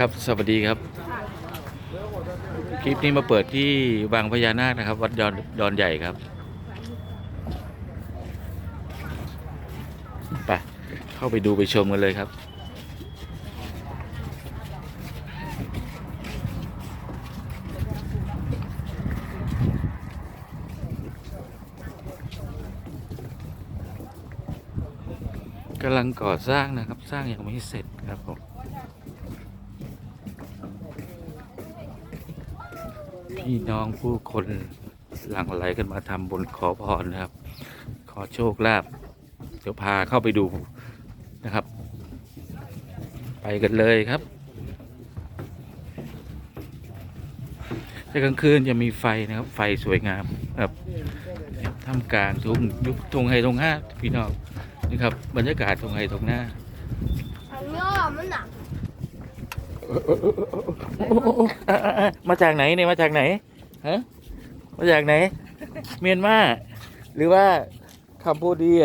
ครับสวัสดีครับ คลิปนี้มาเปิดที่วังพญานาคนะครับ วัดดอนดอนใหญ่ครับไปเข้าไปดูไปชมกันเลยครับกำลังก่อสร้างนะครับ สร้างยังไม่เสร็จครับผม พี่น้องผู้คนหลั่งไหลกันมาทำบุญขอพรนะครับ ขอโชคลาภเดี๋ยวพาเข้าไปดูนะครับ ไปกันเลยครับแต่กลางคืนจะมีไฟนะครับ ไฟสวยงามครับท่ามกลางทุ่งยุคทุ่งไฮทงห้าพี่น้องนี่ครับ บรรยากาศทุ่งไฮทงหน้าอันนี้มันหนัก มาจากไหนเนี่ยมาจากไหนฮะมาจากไหน เมียนมาหรือว่าคัมพูเดีย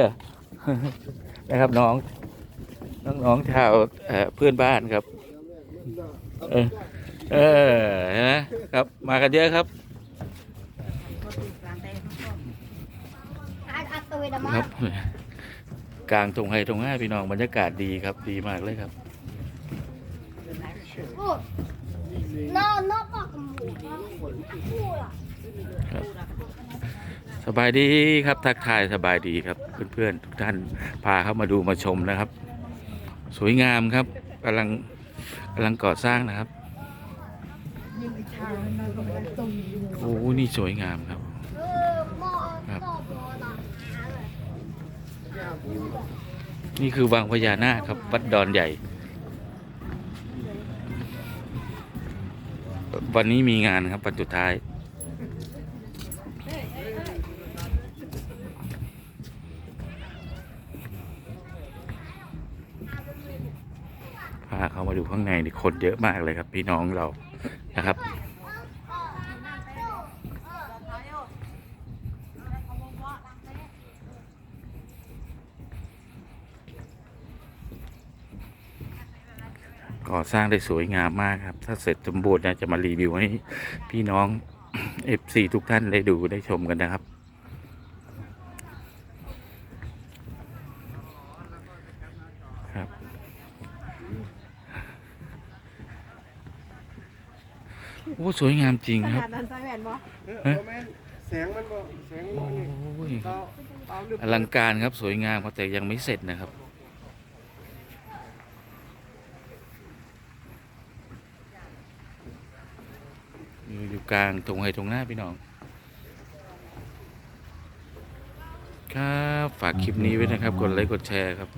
นะครับน้องน้องน้องชาวเพื่อนบ้านครับ เออเออนะครับมากันเยอะครับครับกลางตรงไฮตรงห้าพี่น้องบรรยากาศดีครับดีมากเลยครับ น้าน้าปากหมูนะพูดอะสบายดีครับทักทายสบายดีครับ เพื่อนๆทุกท่านพาเข้ามาดูมาชมนะครับ สวยงามครับกำลังกำลังก่อสร้างนะครับโอ้นี่สวยงามครับครับหม้อหม้อนะนี่คือวังพญานาคครับวัดดอนใหญ่ วันนี้มีงานครับวันสุดท้าย พาเขามาดูข้างในนี่คนเยอะมากเลยครับ พี่น้องเรานะครับ ก่อสร้างได้สวยงามมากครับ ถ้าเสร็จสมบูรณ์เนยจะมารีวิวให้พี่น้อง FC ทุกท่านได้ดูได้ชมกันนะครับครับ โอ้สวยงามจริงขครันาบดนั้นใส่แหวนบ่เออบ่แม่นแสงมันบ่แสงโอ้มันนี่ยเตาเตาลึกอลังการครับสวยงามครับแต่ยังไม่เสร็จนะครับ อยู่กลางตรงไฮตรงหน้าพี่น้อง ครับ ฝากคลิปนี้ไว้นะครับ กดไลค์กดแชร์ครับ